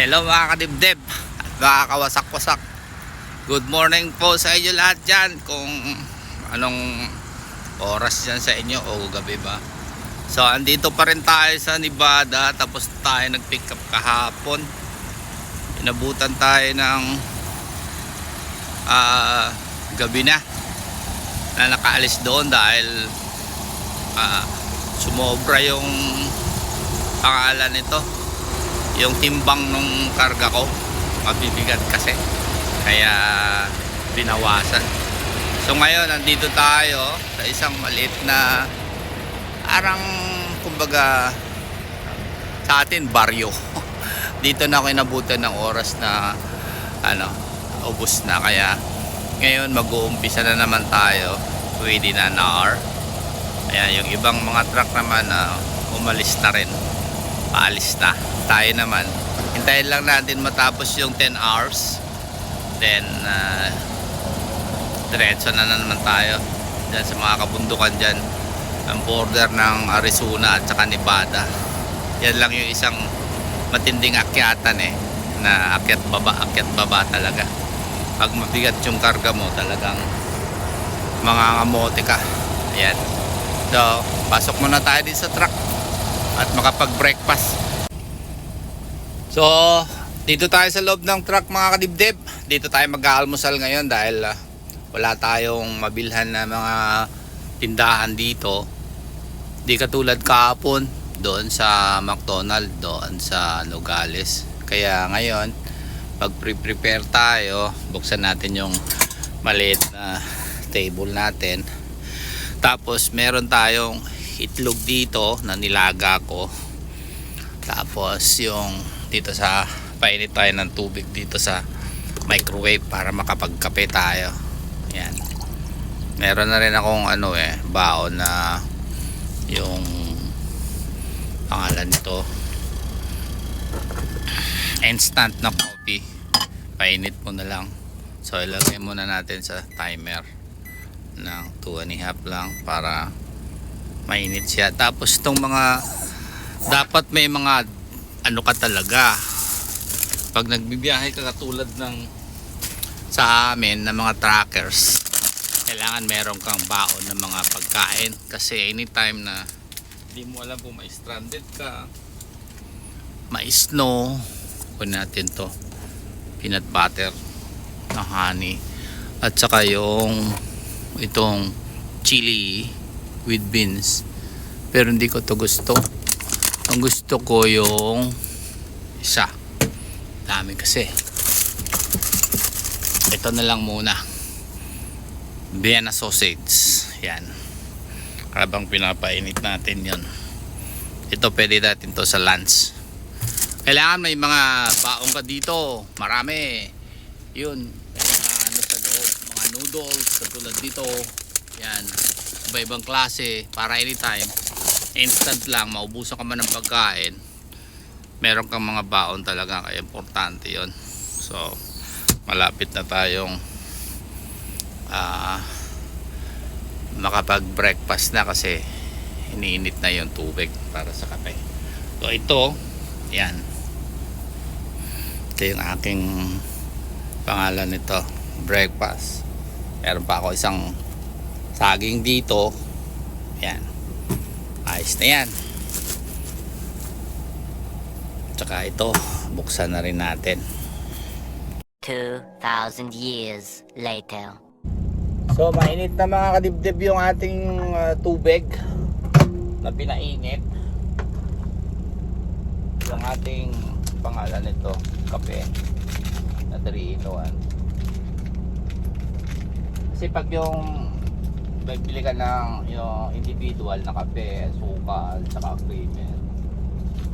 Hello mga kadibdib at mga kawasak-wasak. Good morning po sa inyo lahat dyan kung anong oras dyan sa inyo o gabi ba. So andito pa rin tayo sa Nevada tapos tayo nag-pick up kahapon. Inabutan tayo ng ah, gabi na na nakaalis doon dahil ah, sumobra yung pangalan nito yung timbang nung karga ko mabibigat kasi. Kaya binawasan. So ngayon nandito tayo sa isang maliit na arang kumbaga sa atin baryo. Dito na ako inabutan ng oras na ano ubos na. Kaya ngayon mag-uumpisa na naman tayo. Within an hour Ayan, yung ibang mga truck naman na umalis na rin paalis na. Tayo naman. Hintayin lang natin matapos yung 10 hours. Then uh, diretso na, na naman tayo dyan sa mga kabundukan dyan. Ang border ng Arizona at saka Nevada. Yan lang yung isang matinding akyatan eh na akyat baba akyat baba talaga. Pag mabigat yung karga mo talagang mga ka. Ayan. So pasok muna tayo din sa truck at makapag breakfast So, dito tayo sa loob ng truck mga kadibdib. Dito tayo mag-aalmusal ngayon dahil ah, wala tayong mabilhan na mga tindahan dito. Di katulad kahapon doon sa McDonald, doon sa Nogales. Kaya ngayon, pag prepare tayo, buksan natin yung maliit na table natin. Tapos meron tayong itlog dito na nilaga ko. Tapos yung dito sa painit tayo ng tubig dito sa microwave para makapagkape tayo. Yan. Meron na rin akong ano eh, baon na yung pangalan nito instant na coffee. Painit mo na lang. So ilagay muna natin sa timer ng 2 and a half lang para mainit siya. Tapos itong mga dapat may mga ano ka talaga. Pag nagbibiyahe ka katulad ng sa amin na mga trackers kailangan meron kang baon ng mga pagkain. Kasi anytime na hindi mo alam kung may stranded ka may snow kunin natin to peanut butter na honey. At saka yung itong chili with beans. Pero hindi ko to gusto. Ang gusto ko yung isa. Dami kasi. Ito na lang muna. Vienna sausage. Yan. Habang pinapainit natin yon ito pwede natin to sa lunch. Kailangan may mga baong ka dito. Marami. Yun. Mga ano sa loob. Mga noodles katulad dito. Yan iba ibang klase para anytime instant lang maubusan ka man ng pagkain meron kang mga baon talaga kaya importante yon so malapit na tayong ah makapag breakfast na kasi iniinit na yung tubig para sa kape. So ito yan. Ito yung aking pangalan nito breakfast. Meron pa ako isang saging dito. Yan. Ayos na yan. Tsaka ito buksan na rin natin. 2,000 years later. so mainit na mga kadibdib yung ating uh, tubig na pinainit. Yung ating pangalan nito kape na 3 in 1 kasi pag yung bibili ka ng yung individual na kape, sukal, saka creamer.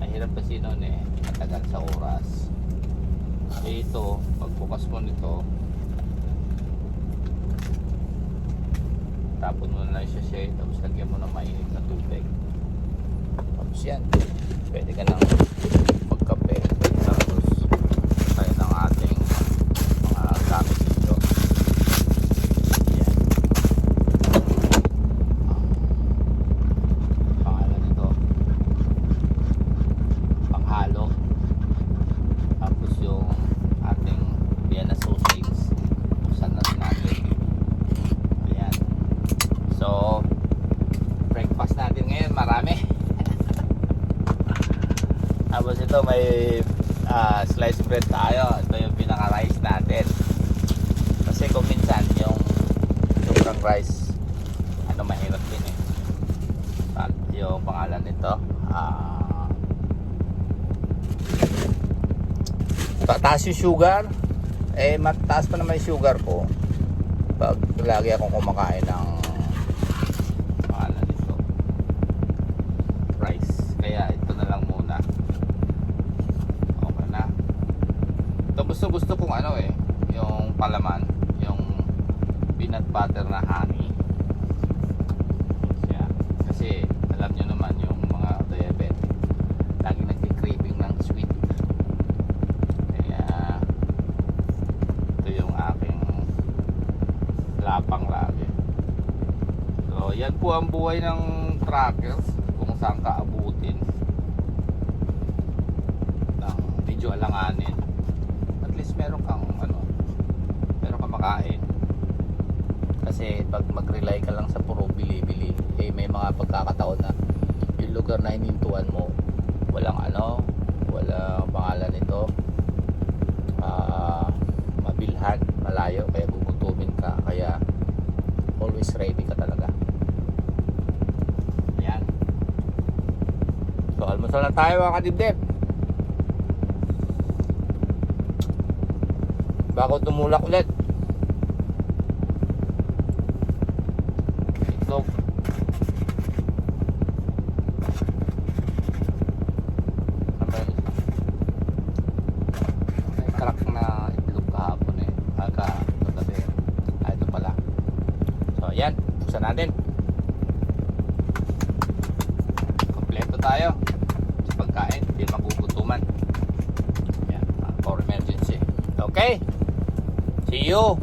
Ang hirap kasi nun eh, matagal sa oras. Eh ito, pagbukas mo nito, tapon mo na lang siya siya, tapos lagyan mo ng mainit na tubig. Tapos yan, pwede ka nang magkape. Tapos, tayo ng ating mga gamit dito. Yan. Pangalan nito. Panghalo. Tapos yung ating Vienna sausage. Buksan na rin natin. Ayan. So, breakfast natin ngayon marami. Tapos ito may ah, sliced bread tayo. Ito yung pinaka-rice natin. Kasi kung minsan yung sobrang rice, ano mahirap din eh. At yung pangalan nito, ah, taas yung sugar, eh mataas pa naman yung sugar ko pag lagi akong kumakain ng pangalan nito rice kaya ito na lang muna okay na ito gusto gusto kong ano eh yung palaman yung peanut butter na honey. Kasi alam nyo naman yung mga diabetic lagi nagki-craving ng sweet. Kaya ito yung aking lapang lagi. So yan po ang buhay ng trackers kung saan ka abutin. Ng medyo alanganin at least meron kang ano makain kasi pag mag-rely ka lang sa puro bili-bili eh may mga pagkakataon na yung lugar na hinintuan mo walang ano walang pangalan nito ah mabilhan malayo kaya gugutumin ka kaya always ready ka talaga. Yan so almusal na tayo mga kadibdib. Bago tumulak ulit itlog Ano ba yun? may crack na itlog kahapon eh aga kagabi ah ito pala so yan buksan natin. Kompleto tayo sa pagkain hindi magugutuman. Yan for emergency. Okay see you